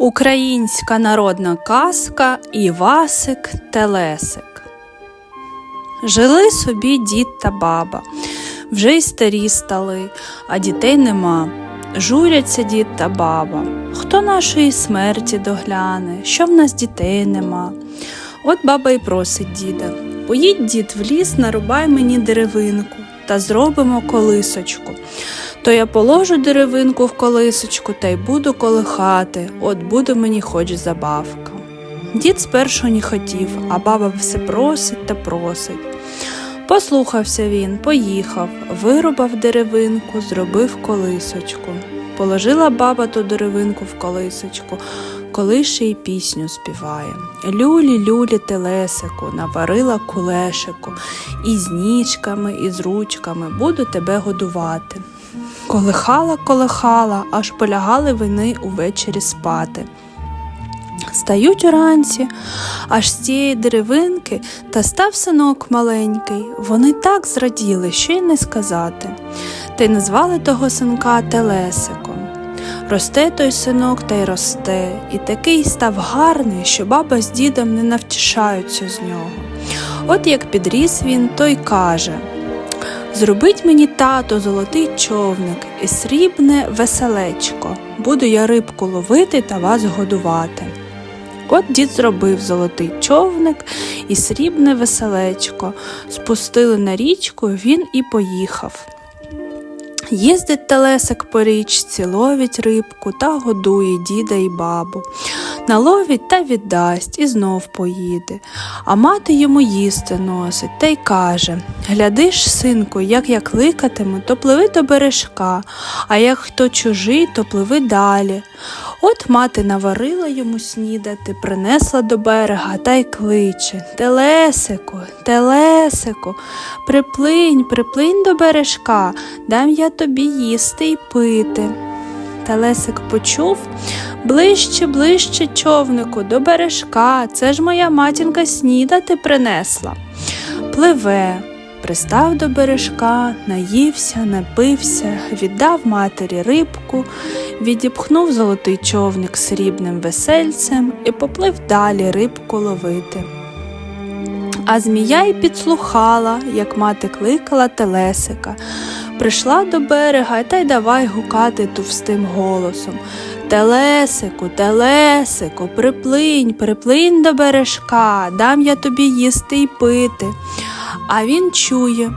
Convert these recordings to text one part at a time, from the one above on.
Українська народна казка Івасик Телесик. Жили собі дід та баба. Вже й старі стали, а дітей нема. Журяться дід та баба. Хто нашої смерті догляне, що в нас дітей нема. От баба й просить діда Поїдь, дід, в ліс, нарубай мені деревинку та зробимо колисочку. То я положу деревинку в колисочку та й буду колихати, от буде мені хоч забавка. Дід спершу не хотів, а баба все просить та просить. Послухався він, поїхав, вирубав деревинку, зробив колисочку. Положила баба ту деревинку в колисочку, колише й пісню співає. Люлі, люлі, телесику, наварила кулешику, і з ніжками, і з ручками буду тебе годувати. Колихала, колихала, аж полягали вони увечері спати. Стають уранці, аж з тієї деревинки та став синок маленький. Вони так зраділи, що й не сказати. Та й назвали того синка Телесиком. Росте той синок та й росте, і такий став гарний, що баба з дідом не навтішаються з нього. От як підріс він, той каже Зробить мені тато золотий човник і срібне веселечко. Буду я рибку ловити та вас годувати. От дід зробив золотий човник і срібне веселечко. Спустили на річку, він і поїхав. Їздить телесик по річці, ловить рибку та годує діда й бабу. Наловить та віддасть і знов поїде. А мати йому їсти носить та й каже Глядиш, синку, як я кликатиму, то пливи до бережка, а як хто чужий, то пливи далі. От мати наварила йому снідати, принесла до берега та й кличе Телесику, телесику, приплинь, приплинь до бережка, дам я тобі їсти й пити. Телесик почув ближче, ближче човнику, до бережка, це ж моя матінка снідати принесла. Пливе, пристав до бережка, наївся, напився, віддав матері рибку, відіпхнув золотий човник срібним весельцем і поплив далі рибку ловити. А змія й підслухала, як мати кликала телесика. Прийшла до берега та й давай гукати товстим голосом. Телесику, телесику, приплинь, приплинь до бережка, дам я тобі їсти й пити. А він чує.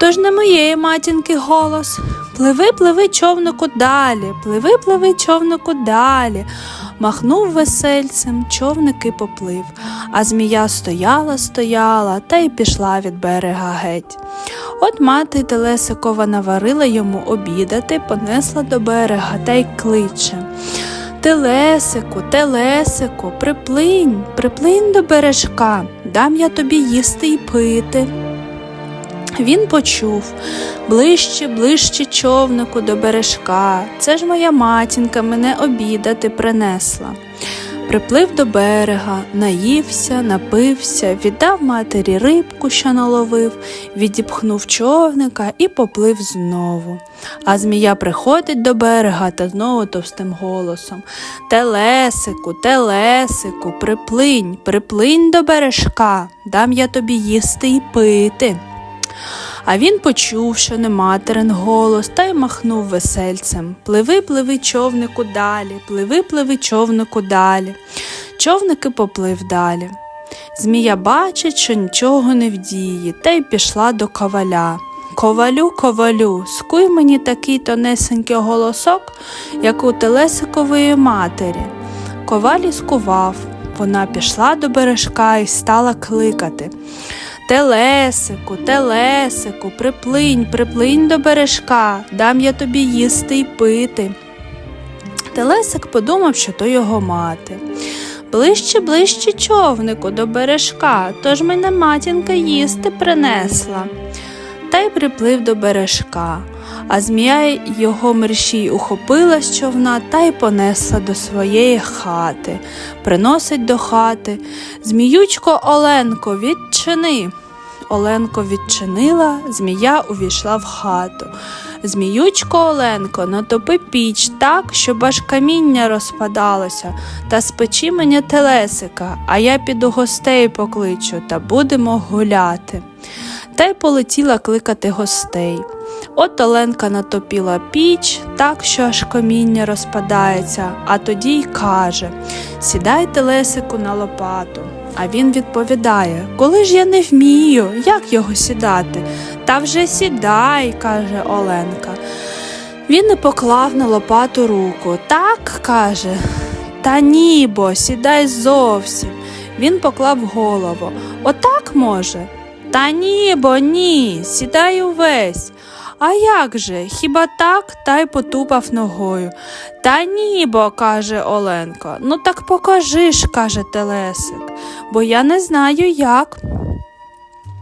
Тож не моєї матінки голос. Пливи, пливи, човнику далі, пливи, пливи, човнику далі. Махнув весельцем, човник і поплив, а змія стояла, стояла та й пішла від берега геть. От мати Телесикова наварила йому обідати, понесла до берега та й кличе. Телесику, телесику, приплинь, приплинь до бережка, дам я тобі їсти й пити. Він почув ближче, ближче човнику до бережка. Це ж моя матінка мене обідати принесла. Приплив до берега, наївся, напився, віддав матері рибку, що наловив, відіпхнув човника і поплив знову. А змія приходить до берега та знову товстим голосом Телесику, телесику, приплинь, приплинь до бережка, дам я тобі їсти й пити. А він почув, що не материн голос, та й махнув весельцем Пливи, пливи, човнику далі, пливи, пливи, човнику далі. Човники поплив далі. Змія бачить, що нічого не вдіє, та й пішла до коваля. Ковалю, ковалю, скуй мені такий тонесенький голосок, як у телесикової матері. Коваль скував. Вона пішла до бережка і стала кликати. Телесику, телесику, приплинь, приплинь до бережка, дам я тобі їсти й пити. Телесик подумав, що то його мати. Ближче, ближче човнику до бережка, тож мене матінка їсти принесла. Та й приплив до бережка, а змія його мерщій ухопила з човна та й понесла до своєї хати. Приносить до хати. Зміючко Оленко, відчини. Оленко відчинила, змія увійшла в хату. Зміючко Оленко, натопи піч так, щоб аж каміння розпадалося, та спечи мені телесика, а я піду гостей покличу та будемо гуляти. Та й полетіла кликати гостей. От Оленка натопіла піч, так що аж каміння розпадається, а тоді й каже Сідайте Лесику на лопату. А він відповідає Коли ж я не вмію, як його сідати? Та вже сідай, каже Оленка. Він не поклав на лопату руку. Так, каже, та ні, бо сідай зовсім. Він поклав голову. Отак може? Та ні, бо ні, сідай увесь. А як же? Хіба так? Та й потупав ногою. Та ні, бо, каже Оленко. Ну так покажи ж, каже Телесик, бо я не знаю як.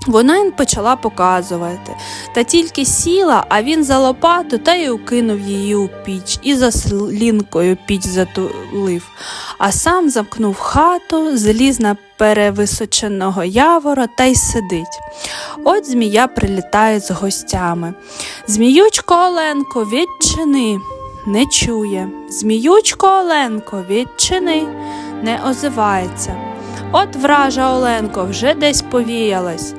Вона й почала показувати, та тільки сіла, а він за лопату та й укинув її у піч і за слінкою піч затулив, а сам замкнув хату, зліз на перевисоченого явора та й сидить. От змія прилітає з гостями. Зміючко Оленко, відчини, не чує. Зміючко Оленко, відчини, не озивається. От вража Оленко вже десь повіялась.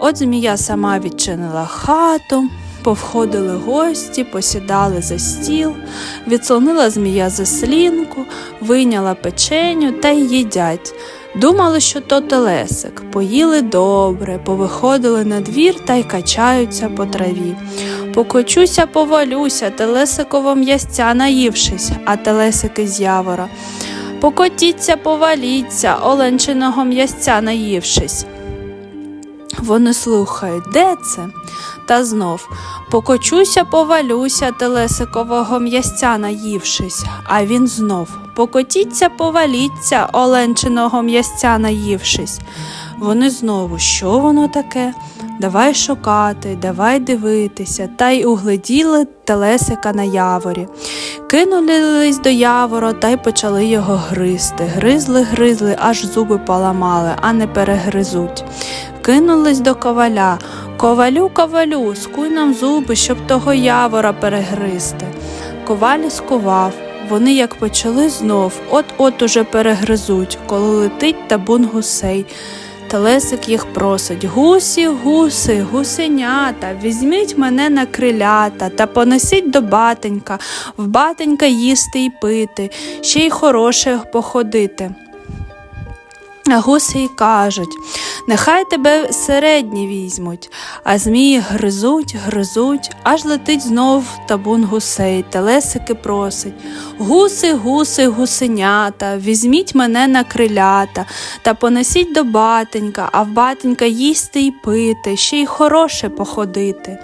От змія сама відчинила хату, повходили гості, посідали за стіл, відслонила змія заслінку, вийняла печеню та й їдять. Думали, що то телесик. Поїли добре, повиходили на двір та й качаються по траві. Покочуся, повалюся, телесиково м'ясця наївшись, а телесики з явора. Покотіться, поваліться, оленчиного м'ясця наївшись. Вони слухають, де це? Та знов покочуся, повалюся, телесикового м'ясця наївшись, а він знов покотіться, поваліться, оленчиного м'ясця наївшись. Вони знову, що воно таке? Давай шукати, давай дивитися, та й угледіли телесика на яворі. Кинулись до явора та й почали його гризти. Гризли, гризли, аж зуби поламали, а не перегризуть. Кинулись до коваля. Ковалю, ковалю, скуй нам зуби, щоб того явора перегризти. Коваль скував. Вони як почали знов, от-от уже перегризуть, коли летить табун гусей. Телесик їх просить Гусі, гуси, гусенята, візьміть мене на крилята та понесіть до батенька, в батенька їсти й пити, ще й хороше походити. Гуси й кажуть нехай тебе середні візьмуть, а змії гризуть, гризуть, аж летить знов табун гусей, телесики просить Гуси, гуси, гусенята, візьміть мене на крилята та понесіть до батенька, а в батенька їсти й пити, ще й хороше походити.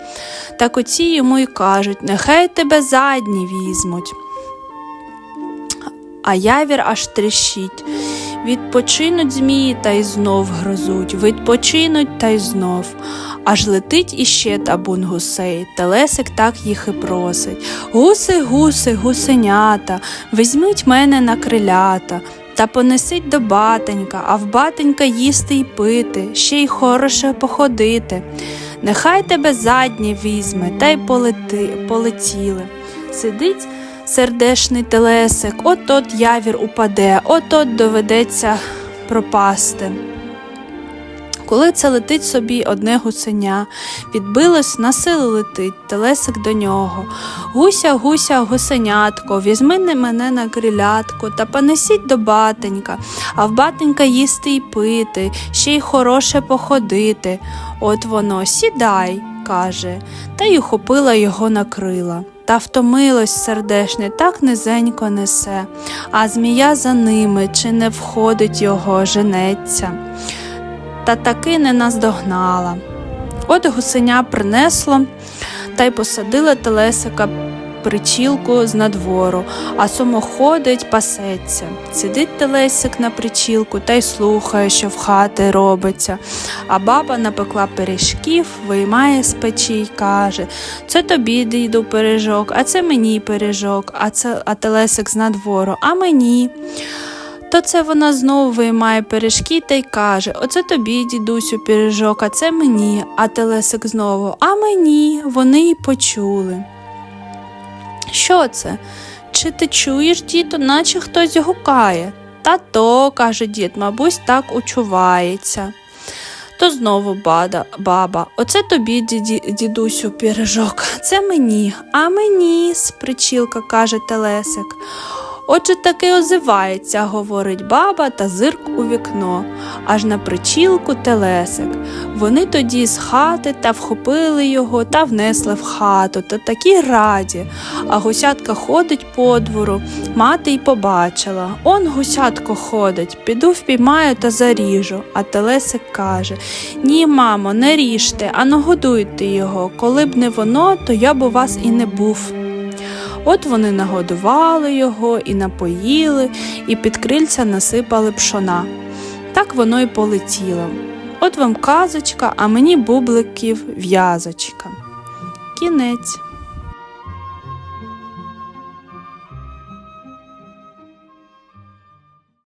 Так оці йому й кажуть нехай тебе задні візьмуть. А явір аж тріщить. Відпочинуть змії та й знов грозуть, відпочинуть та й знов. Аж летить іще табун гусей, телесик так їх і просить. Гуси, гуси, гусенята, візьміть мене на крилята. Та понесіть до батенька, а в батенька їсти й пити, ще й хороше походити. Нехай тебе задні візьме, та й полети, полетіли. Сидить сердешний телесик, от от явір упаде, от от доведеться пропасти. Коли це летить собі одне гусеня, відбилось, на силу летить, телесик до нього. Гуся, гуся, гусенятко, візьми мене на крилятку та понесіть до батенька, а в батенька їсти й пити, ще й хороше походити. От воно, сідай, каже, та й ухопила його на крила. Та втомилось сердешне, так низенько несе, а змія за ними чи не входить його, женеться, та таки не наздогнала. От гусеня принесло та й посадила телесика причілку з надвору, а само ходить, пасеться. Сидить телесик на причілку та й слухає, що в хати робиться. А баба напекла пиріжків, виймає з печі й каже Це тобі діду пиріжок, а це мені пиріжок, а це а телесик з надвору, а мені. То це вона знову виймає пиріжки та й каже Оце тобі, дідусю, пиріжок, а це мені, а телесик знову, а мені вони й почули. Що це? Чи ти чуєш, діто, наче хтось гукає? Та то, каже дід, мабуть, так учувається. То знову бада, баба, оце тобі, діді, дідусю, пірожок, це мені, а мені, спричілка, каже Телесик. Отже таки озивається, говорить баба та зирк у вікно, аж на причілку телесик. Вони тоді з хати та вхопили його та внесли в хату, та такі раді. А гусятка ходить по двору, мати й побачила. Он гусятко ходить, піду впіймаю та заріжу. А телесик каже Ні, мамо, не ріжте, а нагодуйте його. Коли б не воно, то я б у вас і не був. От вони нагодували його і напоїли, і під крильця насипали пшона. Так воно й полетіло. От вам казочка, а мені бубликів в'язочка. Кінець.